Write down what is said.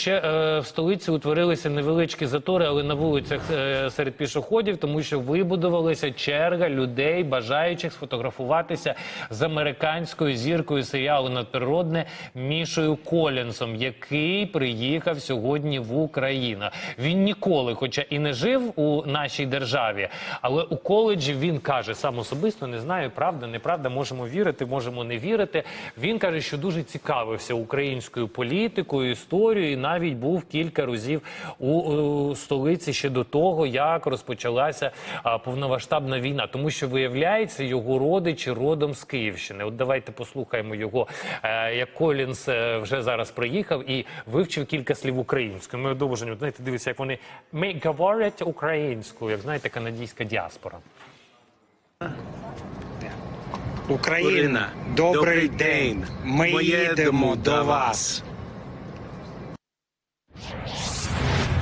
Ще е, в столиці утворилися невеличкі затори, але на вулицях е, серед пішоходів, тому що вибудувалася черга людей, бажаючих сфотографуватися з американською зіркою серіалу надприродне Мішою Колінсом, який приїхав сьогодні в Україну. Він ніколи, хоча і не жив у нашій державі, але у коледжі він каже сам особисто, не знаю, правда, неправда, можемо вірити, можемо не вірити. Він каже, що дуже цікавився українською політикою, історією. Навіть був кілька разів у, у столиці ще до того, як розпочалася а, повномасштабна війна, тому що виявляється, його родичі родом з Київщини. От давайте послухаємо його, е, як Колінс е, вже зараз приїхав і вивчив кілька слів українською. Ми одовжені, знаєте, дивіться, як вони ми говорять українською, як знаєте, канадійська діаспора. Україна, добрий день. Ми їдемо до вас.